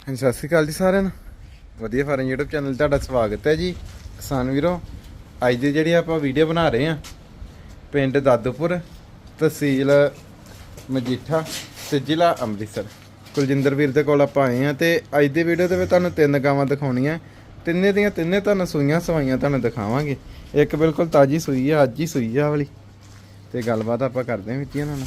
ਹਾਂਜੀ, ਸਤਿ ਸ਼੍ਰੀ ਅਕਾਲ ਜੀ ਸਾਰਿਆਂ ਨੂੰ। ਵਧੀਆ ਫਾਰਮ YouTube ਚੈਨਲ ਤੁਹਾਡਾ ਸਵਾਗਤ ਹੈ ਜੀ। ਕਿਸਾਨ ਵੀਰੋ, ਅੱਜ ਦੀ ਜਿਹੜੀ ਆਪਾਂ ਵੀਡੀਓ ਬਣਾ ਰਹੇ ਹਾਂ, ਪਿੰਡ ਦਾਦੂਪੁਰ, ਤਹਿਸੀਲ ਮਜੀਠਾ ਤੇ ਜ਼ਿਲ੍ਹਾ ਅੰਮ੍ਰਿਤਸਰ। ਕੁਲਜਿੰਦਰ ਵੀਰ ਦੇ ਕੋਲ ਆਪਾਂ ਆਏ ਹਾਂ ਤੇ ਅੱਜ ਦੀ ਵੀਡੀਓ ਦੇ ਵਿੱਚ ਤੁਹਾਨੂੰ ਤਿੰਨ ਗਾਵਾਂ ਦਿਖਾਉਣੀਆਂ। ਤਿੰਨੇ ਦੀਆਂ ਤਿੰਨੇ ਤੁਹਾਨੂੰ ਸੂਈਆਂ, ਸਵਾਈਆਂ ਤੁਹਾਨੂੰ ਦਿਖਾਵਾਂਗੇ। ਇੱਕ ਬਿਲਕੁਲ ਤਾਜੀ ਸੂਈ ਆ, ਅੱਜ ਹੀ ਸੂਈ ਆ ਵਾਲੀ। ਤੇ ਗੱਲਬਾਤ ਆਪਾਂ ਕਰਦੇ ਹਾਂ ਵੀਰ ਜੀ ਇਹਨਾਂ ਨਾਲ।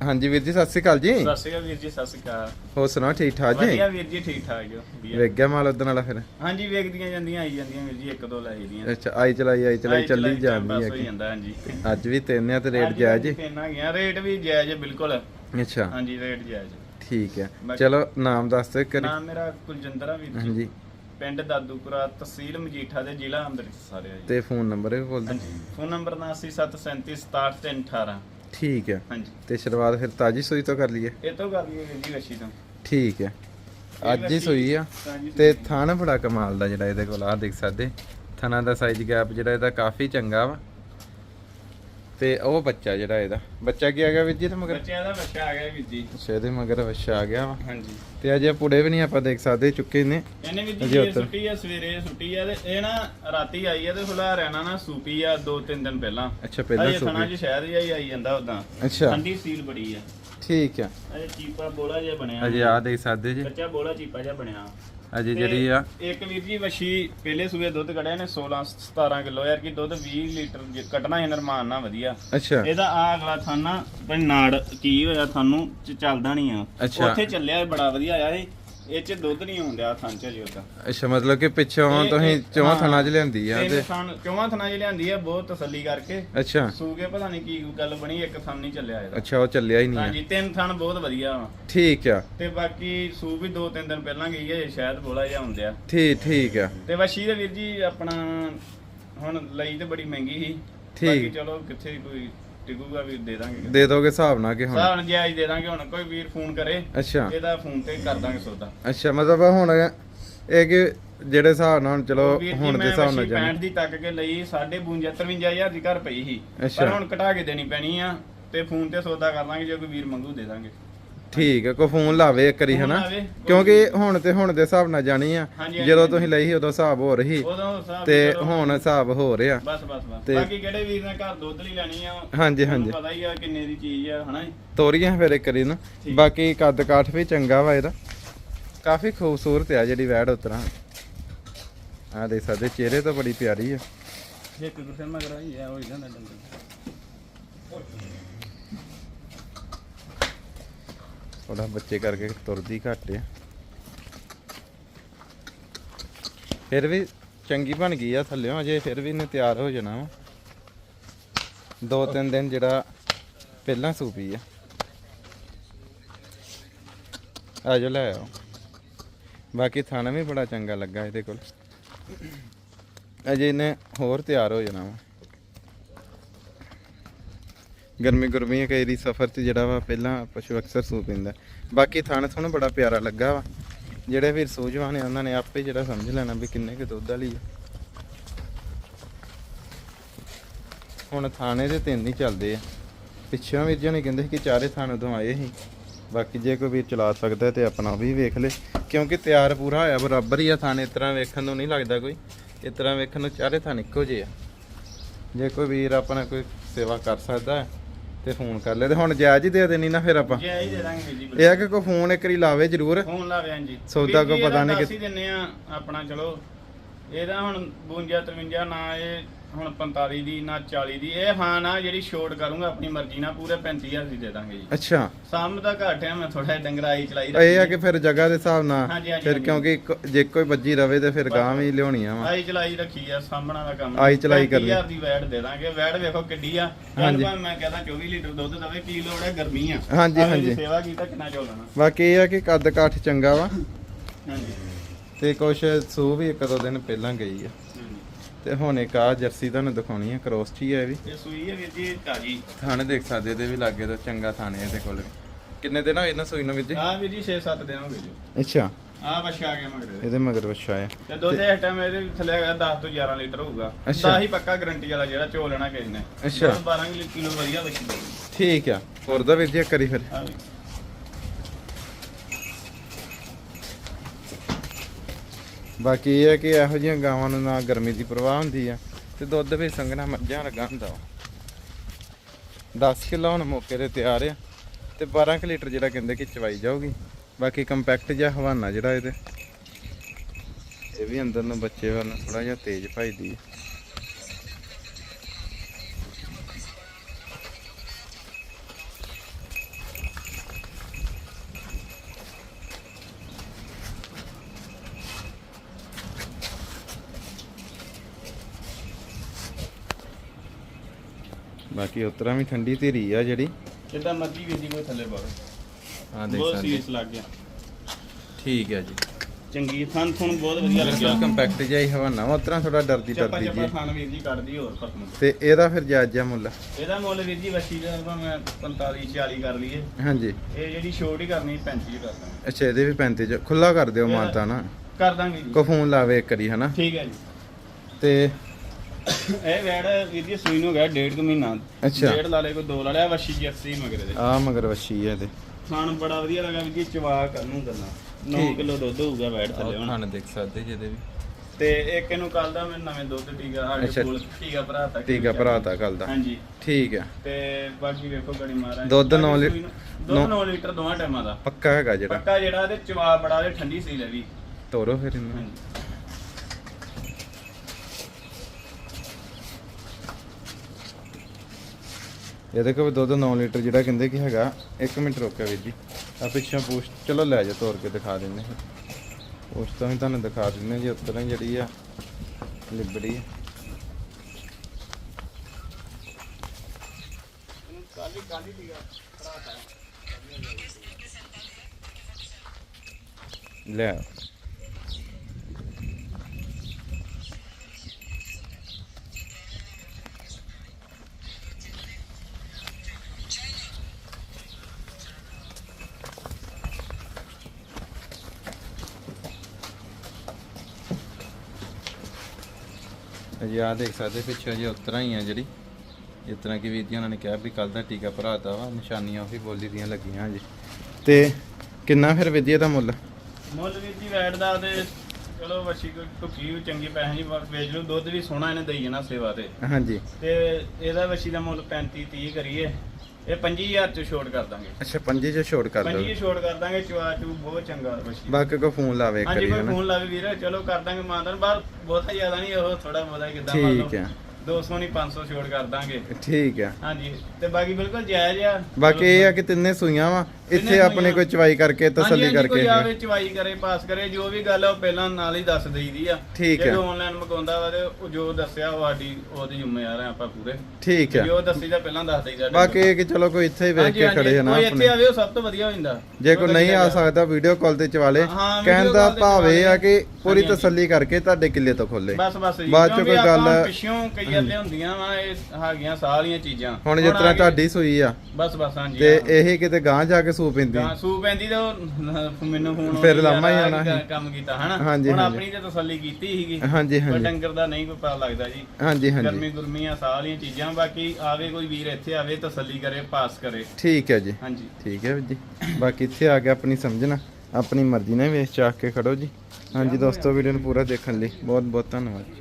ਹਾਂਜੀ ਵੀਰ ਜੀ ਸਤਿ ਸ਼੍ਰੀ ਅਕਾਲ ਜੀ। ਸਤਿ ਸ਼੍ਰੀ ਅਕਾਲ ਵੀਰ ਜੀ ਸਤਿ ਸ਼੍ਰੀ ਅਕਾਲ। ਹੋਰ ਸੁਣਾਓ ਠੀਕ ਠਾਕ ਜੀ? ਵਧੀਆ ਵੀਰ ਜੀ ਠੀਕ ਠਾਕ ਜੋ ਵਧੀਆ। ਵੇਖ ਗਿਆ ਮਾਲ ਉਦੋਂ ਵਾਲਾ ਫਿਰ? ਹਾਂਜੀ ਵੇਖਦੀਆਂ ਜਾਂਦੀਆਂ ਆਈ ਜਾਂਦੀਆਂ ਵੀਰ ਜੀ ਇੱਕ ਦੋ ਲੈ ਜਾਂਦੀਆਂ ਅੱਛਾ ਆਈ ਚਲਾਈ ਆਈ ਚਲਾਈ ਚੱਲੀ ਜਾਂਦੀ ਹੈ ਹੋ ਹਾਂਜੀ। ਅੱਜ ਵੀ ਤਿੰਨ ਆ ਤੇ ਰੇਟ ਜਾਇਜ਼ ਹਾਂਜੀ, ਤਿੰਨ ਆ ਗਿਆ ਰੇਟ ਵੀ ਜਾਇਜ਼ ਹੈ ਬਿਲਕੁਲ। ਅੱਛਾ। ਹਾਂਜੀ ਰੇਟ ਜਾਇਜ਼ ਠੀਕ ਹੈ। ਚਲੋ ਨਾਮ ਦੱਸ ਦਿਓ ਕਰੀ ਨਾਮ ਮੇਰਾ ਕੁਲਜਿੰਦਰ ਆ ਵੀਰ ਜੀ। ਹਾਂਜੀ। ਪਿੰਡ ਦਾਦੂਪੁਰਾ ਤਹਿਸੀਲ ਮਜੀਠਾ ਦੇ ਜ਼ਿਲ੍ਹਾ ਅੰਮ੍ਰਿਤਸਰ ਆ ਜੀ। ਤੇ ਫੋਨ ਨੰਬਰ ਇਹ ਬੋਲ ਦਿਓ। ਫੋਨ ਨੰਬਰ 9737376318 ਠੀਕ ਹੈ। ਹਾਂਜੀ। ਤੇ ਸ਼ੁਰੂਆਤ ਫਿਰ ਤਾਜੀ ਸੂਈ ਤੋਂ ਕਰ ਲਈਏ? ਇਹ ਤੋਂ ਕਰ ਲਈਏ ਵੀਰ ਜੀ ਵਸ਼ੀ ਤੋਂ। ਠੀਕ ਹੈ। ਅੱਜ ਹੀ ਸੂਈ ਆ। ਹਾਂਜੀ ਤੇ ਥਣ ਬੜਾ ਕਮਾਲ ਦਾ ਜਿਹੜਾ ਇਹਦੇ ਕੋਲ ਆ ਦੇਖ ਸਕਦੇ। ਥਣਾ ਦਾ ਸਾਈਜ਼ ਗੈਪ ਜਿਹੜਾ ਇਹਦਾ ਕਾਫੀ ਚੰਗਾ ਵਾ। ਤੇ ਉਹ ਬੱਚਾ ਜਿਹੜਾ ਇਹਦਾ। ਬੱਚਾ ਕੀ ਆ ਗਿਆ ਵੀਰ ਜੀ ਤੇ ਮਗਰ? ਬੱਚਿਆਂ ਦਾ ਬੱਚਾ ਆ ਗਿਆ ਵੀਰ ਜੀ। ਅੱਛਾ ਇਹਦੇ ਮਗਰ ਬੱਚਾ ਆ ਗਿਆ ਹਾਂਜੀ। ਤੇ ਅਜੇ ਪੁੜੇ ਵੀ ਨਹੀਂ ਆਪਾਂ ਦੇਖ ਸਕਦੇ ਚੁੱਕੇ ਨੇ। ਇਹਨੇ ਵੀ ਜੀ। ਛੁੱਟੀ ਆ ਸਵੇਰੇ ਛੁੱਟੀ ਆ ਤੇ ਇਹ ਨਾ ਰਾਤੀ ਆਈ ਆ ਤੇ ਹੁਲਾਰਿਆਣਾ ਨਾ ਸੂਪੀ ਆ ਦੋ ਤਿੰਨ ਦਿਨ ਪਹਿਲਾਂ। ਅੱਛਾ ਪਹਿਲਾਂ ਥਣਾ ਸੂਈ ਚ ਸ਼ਹਿਰ ਹੀ ਆਈ ਜਾਂਦਾ ਉਦਾਂ ਅੱਛਾ। ਠੰਡੀ ਸੀਲ ਬੜੀ ਆ। ਠੀਕ ਆ। ਅਜੇ ਚੀਪਾ ਬੋਲਾ ਜਿਹਾ ਬਣਿਆ। ਅਜੇ ਆ ਦੇਖ ਸਕਦੇ ਜੀ। ਕੱਚਾ ਬੋਲਾ ਚੀਪਾ ਜਿਹਾ ਬਣਿਆ। ਅਜੇ ਜਿਹੜੀ ਆ। ਇੱਕ ਵੀਰ ਜੀ ਵਸ਼ੀ ਪਹਿਲੇ ਸੂਏ ਦੁੱਧ ਕੜਿਆ ਨੇ 16 17 ਕਿਲੋ ਯਾਰ ਕੀ ਦੁੱਧ 20 ਲੀਟਰ ਜੇ ਕੱਢਣਾ ਹੈ ਨਰਮਾਨ ਨਾ ਵਧੀਆ। ਅੱਛਾ। ਇਹਦਾ ਆ ਅਗਲਾ ਥਾਨਾ ਬਈ ਨਾੜ ਕੀ ਹੋਇਆ ਤੁਹਾਨੂੰ ਚੱਲਦਾ ਨਹੀਂ ਆ। ਉੱਥੇ ਚੱਲਿਆ ਬੜਾ ਵਧੀਆ ਆ ਇਹ ਇਹ ਚ ਦੁੱਧ ਨਹੀਂ ਆਉਂਦਿਆ ਥਾਂ ਚ ਜੀ ਉਹਦਾ ਅੱਛਾ ਮਤਲਬ ਕਿ ਪਿੱਛੋਂ ਇਹ- ਤੁਸੀਂ ਚੌਂ ਹਾਂ। ਥਣਾ ਚ ਲਿਆਂਦੀ ਆ ਤਿੰਨ ਤੇ ਥਾਂ ਚੌਵਾਂ ਥਾਂ ਚ ਲਿਆਂਦੀ ਆ ਬਹੁਤ ਤਸੱਲੀ ਕਰਕੇ। ਅੱਛਾ। ਸੂਗੇ ਪਤਾ ਨਹੀਂ ਕੀ ਗੱਲ ਬਣੀ ਇੱਕ ਥਾਂ ਨਹੀਂ ਚੱਲਿਆ ਇਹਦਾ। ਅੱਛਾ ਉਹ ਚੱਲਿਆ ਹੀ ਨਹੀਂ ਆ। ਹਾਂਜੀ ਤਿੰਨ ਥਾਂ ਬਹੁਤ ਵਧੀਆ ਵਾ। ਠੀਕ ਆ। ਤੇ ਬਾਕੀ ਸੂ ਵੀ ਦੋ ਤਿੰਨ ਦਿਨ ਪਹਿਲਾਂ ਗਈ ਹੈ ਸ਼ਾਇਦ ਬੋਲਾ ਜਿਹਾ ਹੁੰਦਿਆ ਠੀਕ ਠੀਕ ਆ। ਤੇ ਵਸ਼ੀ ਦੇ ਵੀਰ ਜੀ ਆਪਣਾ ਹੁਣ ਲਈ ਤੇ ਬੜੀ ਮਹਿੰਗੀ ਸੀ। ਠੀਕ। ਬਾਕੀ ਚਲੋ ਕਿੱਥੇ ਕੋਈ ਟਿਕੂਗਾ ਵੀ ਦੇ ਦਾਂਗੇ। ਦੇ ਦੋਗੇ ਹਿਸਾਬ ਨਾਲ ਕਿ ਹੁਣ? ਸਾਹਣ ਜਾਇਜ਼ ਦੇ ਦਾਂਗੇ ਹੁਣ ਕੋਈ ਵੀਰ ਫੋਨ ਕਰੇ ਅੱਛਾ। ਇਹਦਾ ਫੋਨ ਤੇ ਕਰ ਦਾਂਗੇ ਸੌਦਾ। ਅੱਛਾ ਮਤਲਬ ਹੁਣ ਇਹ ਕਿ ਜਿਹੜੇ ਹਿਸਾਬ ਨਾਲ ਹੁਣ ਚਲੋ ਵੀਰ ਜੀ ਹੁਣ ਦੇ ਮੈਂ ਹਿਸਾਬ ਨਾਲ ਵਸ਼ੀ ਜਾਣੀ। 65 ਦੀ ਤੱਕ ਕੇ ਲਈ 52 53000 ਦੀ ਘਰ ਪਈ ਸੀ। ਅੱਛਾ। ਪਰ ਹੁਣ ਘਟਾ ਕੇ ਦੇਣੀ ਪੈਣੀ ਆ ਤੇ ਫੋਨ ਤੇ ਸੌਦਾ ਕਰ ਦਾਂਗੇ ਜੇ ਕੋਈ ਵੀਰ ਮੰਗੂ ਦੇ ਦਾਂਗੇ। ਠੀਕ ਆ ਕੋਈ ਫੋਨ ਲਾਵੇ ਇੱਕ ਵਾਰੀ ਹਨਾ? ਕੋਈ ਕਿਉਂਕਿ ਹੁਣ ਤੇ ਹੁਣ ਦੇ ਹਿਸਾਬ ਨਾਲ ਜਾਣੀ ਆ। ਜਦੋਂ। ਤੁਸੀਂ ਲਈ ਸੀ ਉਦੋਂ ਹਿਸਾਬ ਹੋ ਰਹੀ ਤੇ ਹੁਣ ਹਿਸਾਬ ਹੋ ਰਿਹਾ ਬਸ ਬਸ ਬਸ। ਬਾਕੀ ਕਿਹੜੇ ਵੀਰ ਨੇ ਘਰ ਦੁੱਧ ਲਈ ਲੈਣੀ ਆ ਹਾਂਜੀ, ਹਾਂਜੀ। ਪਤਾ ਹੀ ਆ ਕਿੰਨੇ ਦੀ ਚੀਜ਼ ਆ ਹਨਾ ਜੀ। ਤੋਰੀਆਂ ਫਿਰ ਇੱਕ ਵਾਰੀ ਨਾ। ਬਾਕੀ ਕੱਦ ਕਾਠ ਵੀ ਚੰਗਾ ਵਾ ਇਹਦਾ। ਕਾਫੀ ਖੂਬਸੂਰਤ ਆ ਜਿਹੜੀ ਵੈੜ ਉਤਰਾ। ਆ ਦੇਖ ਸਕਦੇ ਚਿਹਰੇ ਤੋਂ ਬੜੀ ਪਿਆਰੀ ਆ। ਇੱਕ ਗੁਰਸਨ ਮਗਰ ਆਈ ਆ ਉਹ ਜਾਂਦਾ ਡੰਗਰ। ਥੋੜਾ ਬੱਚੇ ਕਰਕੇ ਤੁਰਦੀ ਘੱਟ ਆ। ਫਿਰ ਵੀ ਚੰਗੀ ਬਣ ਗਈ ਆ ਥੱਲਿਓਂ, ਅਜੇ ਫਿਰ ਵੀ ਇਹਨੇ ਤਿਆਰ ਹੋ ਜਾਣਾ ਵਾ। ਦੋ ਤਿੰਨ ਦਿਨ ਜਿਹੜਾ ਪਹਿਲਾਂ ਸੂਪੀ ਆ। ਆ ਜਾ ਲੈ ਆਓ। ਬਾਕੀ ਥਾਣਾ ਵੀ ਬੜਾ ਚੰਗਾ ਲੱਗਾ ਇਹਦੇ ਕੋਲ। ਅਜੇ ਇਹਨੇ ਹੋਰ ਤਿਆਰ ਹੋ ਜਾਣਾ ਵਾ। ਗਰਮੀ ਗੁਰਮੀ ਕਈ ਰੀ ਸਫਰ 'ਚ ਜਿਹੜਾ ਵਾ ਪਹਿਲਾਂ ਪਸ਼ੂ ਅਕਸਰ ਸੂ ਪਿੰਦਾ। ਬਾਕੀ ਥਣ ਥਣ ਬੜਾ ਪਿਆਰਾ ਲੱਗਾ ਵਾ। ਜਿਹੜੇ ਵੀਰ ਸੂਝਵਾਨ ਨੇ, ਉਹਨਾਂ ਨੇ ਆਪੇ ਜਿਹੜਾ ਸਮਝ ਲੈਣਾ ਵੀ ਕਿੰਨੇ ਕੁ ਦੁੱਧ ਵਾਲੀ ਆ। ਹੁਣ ਥਾਣੇ ਦੇ ਤਿੰਨ ਹੀ ਚੱਲਦੇ ਆ। ਪਿੱਛੋਂ ਵੀਰ ਜੀ ਨੇ ਕਹਿੰਦੇ ਸੀ ਕਿ ਚਾਰੇ ਥਾਣੇ ਤੋਂ ਆਏ ਸੀ। ਬਾਕੀ ਜੇ ਕੋਈ ਵੀਰ ਚਲਾ ਸਕਦਾ ਹੈ ਤੇ ਆਪਣਾ ਉਹ ਵੀ ਵੇਖ ਲੇ। ਕਿਉਂਕਿ ਤਿਆਰ ਪੂਰਾ ਹੋਇਆ, ਬਰਾਬਰ ਹੀ ਆ ਥਾਣੇ। ਇਸ ਤਰ੍ਹਾਂ ਵੇਖਣ ਨੂੰ ਨਹੀਂ ਲੱਗਦਾ ਕੋਈ। ਇਸ ਤਰ੍ਹਾਂ ਵੇਖਣ ਨੂੰ ਚਾਰੇ ਥਾਣੇ ਇੱਕੋ ਜਿਹੇ ਆ। ਜੇ ਕੋਈ ਵੀਰ ਆਪਣਾ ਕੋਈ ਸੇਵਾ ਕਰ ਸਕਦਾ ਹੈ ਤੇ ਫੋਨ ਕਰ ਲੈ ਤੇ ਹੁਣ ਜਾਇਜ਼ ਹੀ ਦੇ ਦੇਣੀ ਨਾ ਫਿਰ ਆਪਾਂ। ਜੇ ਆਈ ਦੇ ਦਾਂਗੇ ਵੀਰ ਜੀ ਇਹ ਆ ਕਿ ਕੋਈ ਫੋਨ ਇੱਕ ਵਾਰੀ ਲਾਵੇ ਜ਼ਰੂਰ। ਫੋਨ ਲਾਵੇ ਹਾਂਜੀ। ਸੌਦਾ ਕੋਈ ਪਤਾ ਨਹੀਂ ਦੱਸ ਹੀ ਦਿੰਨੇ ਆ ਆਪਣਾ ਚਲੋ। ਇਹਦਾ ਹੁਣ 52 53 ਨਾ ਇਹ ਹੁਣ 45 ਦੀ ਨਾ 40 ਦੀ ਇਹ ਹਾਂ ਨਾ ਜਿਹੜੀ ਛੋਟ ਕਰੂੰਗਾ ਆਪਣੀ ਮਰਜ਼ੀ ਨਾਲ ਪੂਰੇ 35000 ਦੀ ਦੇ ਦਾਂਗੇ ਜੀ। ਅੱਛਾ। ਸਾਹਮਣੇ ਦਾ ਘੱਟ ਹੈ ਮੈਂ ਥੋੜਾ ਡੰਗਰਾਈ ਚਲਾਈ ਇਹ ਆ ਕਿ ਫਿਰ ਜਗ੍ਹਾ ਦੇ ਹਿਸਾਬ ਨਾਲ ਹਾਂਜੀ, ਹਾਂਜੀ, ਫਿਰ ਹਾਂਜੀ। ਕਿਉਂਕਿ ਇੱਕ- ਜੇ ਕੋਈ ਵੱਜੀ ਰਵੇ ਤੇ ਫਿਰ ਗਾਂ ਵੀ ਲਿਆਉਣੀਆਂ ਵਾ। ਆਈ ਚਲਾਈ ਰੱਖੀ ਆ ਸਾਹਮਣਾ ਦਾ ਕੰਮ। ਆਈ ਚਲਾਈ ਕਰਨੀ। 35000 ਦੀ ਵੈੜ ਦੇ ਦਾਂਗੇ। ਵੈੜ ਵੇਖੋ ਕਿੱਡੀ ਆ। ਹਾਂਜੀ। ਹਾਂਜੀ ਮੈਂ ਕਹਿੰਦਾ 24 ਲੀਟਰ ਦੁੱਧ ਦਵੇ ਕੀ ਲੋੜ ਹੈ? ਗਰਮੀ ਆ। ਹਾਂਜੀ, ਆਹ ਮੇਰੀ ਹਾਂਜੀ। ਸੇਵਾ ਕੀਤਾ ਕਿੰਨਾ ਚੋਲਣਾ ਬਾਕੀ ਇਹ ਆ ਕਿ ਕੱਦ ਕਾਠ ਚੰਗਾ ਵਾ। ਹਾਂਜੀ। ਤੇ ਕੁਛ ਸੂ ਵੀ ਇੱਕ ਦੋ ਦਿਨ ਪਹਿਲਾਂ ਗਈ ਆ। ਤੇ ਹੁਣ ਇੱਕ ਆ ਜਰਸੀ ਤੁਹਾਨੂੰ ਦਿਖਾਉਣੀ ਆ ਕ੍ਰੋਸ ਚ ਹੀ ਆ ਇਹ ਵੀ। ਇਹ ਸੂਈ ਹੈ ਵੀਰ ਜੀ ਤਾਜੀ ਥਾਣੇ ਦੇਖ ਸਕਦੇ ਇਹਦੇ ਵੀ ਲਾਗੇ ਤਾਂ ਚੰਗਾ ਥਾਣੇ ਇਹਦੇ ਕੋਲ ਕਿੰਨੇ ਦਿਨ ਹੋਏ ਨਾ ਸੂਈ ਨੂੰ ਵੀਰ ਜੀ? ਆ ਵੀਰ ਜੀ 6-7 ਦਿਨ ਹੋ ਗਏ ਜੀ। ਅੱਛਾ। ਆ ਬੱਚਾ ਆ ਗਿਆ ਮਗਰ। ਇਹਦੇ। ਮਗਰ ਵੱਛਾ ਆ। ਤੇ ਦੁੱਧ ਇਸ ਟਾਈਮ ਇਹਦੇ ਥੱਲੇ ਹੈਗਾ 10 ਤੋਂ 11 ਲੀਟਰ ਹੋਊਗਾ। 10 ਹੀ ਪੱਕਾ ਗਾਰੰਟੀ ਵਾਲਾ ਜਿਹੜਾ ਚੋ ਲੈਣਾ ਕਿਸੇ ਨੇ। ਅੱਛਾ। ਦੁੱਧ 12 ਕਿਲੋ ਵਧੀਆ ਬੱਚੀ ਠੀਕ ਆ। ਹੋਰ ਦਾ ਵੀਰ ਜੀ ਇੱਕ ਵਾਰੀ ਫਿਰ। ਆ ਬਾਕੀ ਇਹ ਹੈ ਕਿ ਇਹੋ ਜਿਹੀਆਂ ਗਾਵਾਂ ਨੂੰ ਨਾ ਗਰਮੀ ਦੀ ਪਰਵਾਹ ਹੁੰਦੀ ਆ ਤੇ ਦੁੱਧ ਵੀ ਸੰਘਣਾ ਮੱਝਾਂ ਲੱਗਾ ਹੁੰਦਾ ਵਾ। 10 ਕਿਲੋ ਹੁਣ ਮੌਕੇ ਤੇ ਤਿਆਰ ਆ ਤੇ 12 ਕੁ ਲੀਟਰ ਜਿਹੜਾ ਕਹਿੰਦੇ ਕਿ ਚਵਾਈ ਜਾਊਗੀ। ਬਾਕੀ ਕੰਪੈਕਟ ਜਿਹਾ ਹਵਾਨਾ ਜਿਹੜਾ ਇਹਦੇ। ਇਹ ਵੀ ਅੰਦਰ ਨੂੰ ਬੱਚੇ ਵੱਲ ਥੋੜਾ ਜਿਹਾ ਤੇਜ਼ ਭਜਦੀ ਹੈ ਬਾਕੀ ਉਤਰਾ ਵੀ ਠੰਡੀ ਧੀਰੀ ਆ ਜਿਹੜੀ। ਜਿੱਦਾਂ ਮਰਜ਼ੀ ਵੀਰ ਜੀ ਕੋਈ ਥੱਲੇ ਬਾਹਰ ਆ ਦੇਖ ਬਹੁਤ ਸਕਦੇ। ਸੀਰੀਅਸ ਲੱਗ ਗਿਆ। ਠੀਕ ਹੈ ਜੀ। ਚੰਗੀ ਥਣ ਥਣ ਬਹੁਤ ਵਧੀਆ ਲੱਗਿਆ। ਬਿਲਕੁਲ ਕੰਪੈਕਟ ਜਿਹਾ ਹੀ ਹਵਾਨਾ ਵਾ ਉਤਰਾ ਥੋੜਾ ਡਰਦੀ ਚੱਪਾ ਡਰਦੀ ਚੱਪਾ ਜੀ। ਥਣ ਵੀਰ ਜੀ ਕੱਢਦੀ ਹੋਰ ਫਸਮ ਤੇ ਇਹਦਾ ਫਿਰ ਜਾਇਜ਼ ਜਿਹਾ ਮੁੱਲ ਇਹਦਾ ਮੁੱਲ ਵੀਰ ਜੀ ਵੱਛੀ ਦਾ ਭਾਵੇਂ 45 40 ਕਰ ਲਈਏ। ਹਾਂਜੀ। ਇਹ ਜਿਹੜੀ ਛੋਟ ਹੀ ਕਰਨੀ 35 ਕਰ ਦਾਂਗੇ। ਅੱਛਾ ਇਹਦੇ ਵੀ 35 ਚ। ਖੁੱਲਾ ਕਰ ਦਿਓ ਮਾਨਤਾ ਨਾ ਕਰ ਦਾਂਗੇ ਜੀ। ਕੋ ਫੋਨ ਲਾਵੇ ਇੱਕ ਵਾਰੀ ਹਨਾ? ਠੀਕ ਹੈ ਜੀ। ਤੇ ਇਹ ਵੈੜ ਵੀਰ ਜੀ ਸੂਈ ਨੂੰ ਗਿਆ ਡੇਢ ਕੁ ਮਹੀਨਾ। ਅੱਛਾ। ਡੇਢ ਲਾ ਲੇ ਕੋਈ ਦੋ ਲਾ ਲਿਆ ਵੱਛੀ ਜਰਸੀ ਮਗਰ ਦੇ। ਆ ਮਗਰ ਵੱਛੀ ਹੈ ਇਹਦੇ। ਖਾਣ ਬੜਾ ਵਧੀਆ ਲੱਗਾ ਵੀਰ ਜੀ ਚਵਾ ਕਰਨੂੰ ਗੱਲਾਂ। 9 ਠੀਕ। ਕਿਲੋ ਦੁੱਧ ਹੋਊਗਾ ਵੈੜ ਥੱਲੇ ਹੁਣ। ਖਾਣ ਦੇਖ ਸਕਦੇ ਜਿਹਦੇ ਵੀ। ਤੇ ਇੱਕ ਇਹਨੂੰ ਕੱਲ ਦਾ ਮੈਂ ਨਵੇਂ ਦੁੱਧ ਟੀਕਾ ਸਾਡੇ ਅੱਛਾ। ਕੋਲ ਟੀਕਾ ਭਰਾ ਤੱਕ ਟੀਕਾ ਭਰਾਤਾ ਕੱਲ ਦਾ। ਹਾਂਜੀ। ਠੀਕ ਆ। ਤੇ ਬਾਕੀ ਵੇਖੋ ਗੜੀ ਮਾਰਾ ਦੁੱਧ ਨੌ ਲੀ- ਦੁੱਧ ਨੌ- 9 ਲੀਟਰ ਦੋਵਾਂ ਟਾਈਮਾਂ ਦਾ। ਪੱਕਾ ਹੈਗਾ ਜਿਹੜਾ। ਪੱਕਾ ਜਿਹੜਾ ਤੇ ਚਵਾ ਬੜਾ ਤੇ ਠੰਡੀ ਸੀ ਲੈ ਵੀ। ਤੋਰੋ ਫਿਰ ਇਹਨੂੰ। ਹਾਂਜੀ। ਇਹਦੇ ਕੋਲ ਦੁੱਧ 9 ਲੀਟਰ ਜਿਹੜਾ ਕਹਿੰਦੇ ਕਿ ਹੈਗਾ 1 ਮਿੰਟ ਰੋਕਿਆ ਵੀਰ ਜੀ। ਆ ਪਿੱਛੋਂ ਪੂਛ ਚਲੋ ਲੈ ਜਾ ਤੋਰ ਕੇ ਦਿਖਾ ਦਿੰਨੇ ਉਸ ਤੋਂ ਵੀ ਤੁਹਾਨੂੰ ਦਿਖਾ ਦਿੰਦੇ ਜੀ ਉੱਤਰਾਂ ਜਿਹੜੀ ਆ, ਲਿਬੜੀ ਆ। ਲੈ ਆ। ਅਜੀ ਆ ਦੇਖ ਸਕਦੇ ਪਿੱਛੇ ਜੀ ਉਤਰਾਂ ਹੀ ਆ ਜਿਹੜੀ। ਜਿਸ ਤਰ੍ਹਾਂ ਕਿ ਵੀਰ ਜੀ ਉਹਨਾਂ ਨੇ ਕਿਹਾ ਵੀ ਕੱਲ ਦਾ ਟੀਕਾ ਭਰਾਤਾ ਵਾ ਨਿਸ਼ਾਨੀਆਂ ਉਹੀ ਬੋਲੀ ਦੀਆਂ ਲੱਗੀਆਂ ਜੀ ਤੇ ਕਿੰਨਾ ਫਿਰ ਵਿਦਿਆ ਦਾ ਮੁੱਲ? ਮੁੱਲ ਵੀਰ ਜੀ ਵੈਟ ਦਾ ਤੇ ਚਲੋ ਵੱਛੀ ਕੋਈ ਵੀ ਚੰਗੀ ਪੈਸੇ ਨਹੀਂ ਵੇਚ ਲਓ ਦੁੱਧ ਵੀ ਸੋਹਣਾ ਇਹਨੇ ਦਈ ਜਾਣਾ ਸੇਵਾ ਤੇ। ਹਾਂਜੀ। ਤੇ ਇਹਦਾ ਵੱਛੀ ਦਾ ਮੁੱਲ 35 30 ਕਰੀਏ। ਇਹ 25000 ਚ ਛੋਟ ਕਰ ਦਾਂਗੇ। ਅੱਛਾ ਪੰਜੇ ਚ ਛੋੜ ਕਰ 25 ਦੋ ਛੋਟ ਕਰ ਦਾਂਗੇ ਚਵਾ ਚੂ ਬਹੁਤ ਚੰਗਾ ਵੱਛੀ ਬਾਕੀ ਕੋ ਫੋਨ ਲਾਵੇ ਹਾਂਜੀ ਕਰੀ ਕੋਈ ਹਨਾ। ਫੋਨ ਲਾਵੇ ਵੀਰ ਚਲੋ ਕਰ ਦਾਂਗੇ ਮਾਨਦਾਨ ਬਾਹਰ ਬਹੁਤਾ ਜ਼ਿਆਦਾ ਨਹੀਂ ਉਹ ਥੋੜਾ ਬਹੁਤਾ ਕਿਦਾਂ ਠੀਕ ਹੈ। 200 ਨਹੀਂ 500 ਛੋਟ ਕਰ ਦਾਂਗੇ। ਠੀਕ ਆ ਹਾਂਜੀ ਤੇ ਬਾਕੀ ਬਿਲਕੁਲ ਜਾਇਜ਼ ਆ। ਬਾਕੀ ਇਹ ਆ ਕਿ ਤਿੰਨੇ ਸੂਈਆਂ ਵਾ ਇੱਥੇ ਆਪਣੇ। ਕੋਈ ਚਵਾਈ ਕਰਕੇ ਤਸੱਲੀ ਹਾਂਜੀ, ਕੋਈ ਕਰਕੇ ਆਵੇ ਚਵਾਈ ਕਰੇ ਪਾਸ ਕਰੇ ਜੋ ਵੀ ਗੱਲ ਆ ਉਹ ਪਹਿਲਾਂ ਨਾਲ ਹੀ ਦੱਸ ਦਈਦੀ ਆ। ਠੀਕ ਹੈ। ਜੇ ਆਨਲਾਈਨ ਮੰਗਾਉਂਦਾ ਵਾ ਤੇ ਉਹ ਜੋ ਦੱਸਿਆ ਉਹ ਸਾਡੀ ਉਹਦੀ ਜ਼ਿੰਮੇਵਾਰ ਆ ਆਪਾਂ ਪੂਰੇ। ਠੀਕ ਆ। ਜੋ ਦੱਸੀ ਦਾ ਪਹਿਲਾਂ ਦੱਸ ਦਈਦਾ ਬਾਕੀ ਇਹ ਕਿ ਚਲੋ ਕੋਈ ਇੱਥੇ ਹੀ ਵੇਖ ਕੇ ਖੜੇ ਹੈ ਨਾ ਕੋਈ ਇੱਥੇ ਆਪਣੇ। ਆਵੇ ਉਹ ਸਭ ਤੋਂ ਵਧੀਆ ਹੋ ਜਾਂਦਾ। ਜੇ ਕੋਈ ਨਹੀਂ ਆ ਸਕਦਾ ਵੀਡੀਓ ਕਾਲ ਤੇ ਚਵਾਲੇ ਹਾਂ, ਕਹਿਣ video ਦਾ call ਤੇ ਭਾਵ ਇਹ ਆ ਕਿ ਪੂਰੀ ਤਸੱਲੀ ਕਰਕੇ ਤੁਹਾਡੇ ਕਿੱਲੇ ਤੋਂ ਖੋਲੇ ਬਸ ਬਸ ਜੀ, ਬਾਅਦ ਚੋਂ ਕਿਉਂਕਿ ਕੋਈ ਗੱਲ- ਆਪਾਂ ਪਿੱਛੋਂ ਕਈ ਅੱਲੇ ਹੁੰਦੀਆਂ ਵਾ ਇਹ ਹੈਗੀਆਂ ਸਾਰੀਆਂ ਚੀਜ਼ਾਂ। ਹੁਣ ਜਿਸ ਆ ਤਰ੍ਹਾਂ ਕੇ- ਤੁਹਾਡੀ ਸੂਈ ਆ। ਬਸ ਬਸ ਹਾਂਜੀ ਤੇ ਹਾਂ। ਇਹ ਕਿਤੇ ਗਾਂ ਜਾ ਕੇ ਸੂ ਪੈਂਦੀ। ਗਾਂ ਸੂ ਪੈਂਦੀ ਤੇ ਉਹ ਮੈਨੂੰ ਫੋਨ ਫਿਰ ਲਾਮਾ ਹੀ ਸੀ। ਕੰਮ ਕੀਤਾ ਹਨਾ? ਹੁਣ। ਆਪਣੀ ਤੇ ਤਸੱਲੀ ਕੀਤੀ ਸੀਗੀ। ਹਾਂਜੀ ਹਾਂਜੀ। ਡੰਗਰ ਦਾ ਨਹੀਂ ਕੋਈ ਪਤਾ ਲੱਗਦਾ ਜੀ। ਹਾਂਜੀ ਹਾਂਜੀ। ਗਰਮੀ ਗੁਰਮੀਆਂ ਸਾਰੀਆਂ ਚੀਜ਼ਾਂ ਬਾਕੀ ਆਵੇ ਕੋਈ ਵੀਰ ਇੱਥੇ ਆਵੇ ਤਸੱਲੀ ਕਰੇ ਪਾਸ ਕਰੇ। ਠੀਕ ਹੈ ਜੀ। ਹਾਂਜੀ। ਠੀਕ ਹੈ ਜੀ। ਬਾਕੀ ਇੱਥੇ ਆ ਕੇ ਆਪਣੀ ਸਮਝਣਾ ਆਪਣੀ ਮਰਜ਼ੀ ਨਾਲ ਵੇਚ ਚਾਕ ਕੇ ਖੜੋ ਜੀ। ਹਾਂਜੀ ਦੋਸਤੋ ਵੀਡੀਓ ਨੂੰ ਪੂਰਾ ਦੇਖਣ ਲਈ ਬਹੁਤ ਬਹੁਤ ਧੰਨਵਾਦ।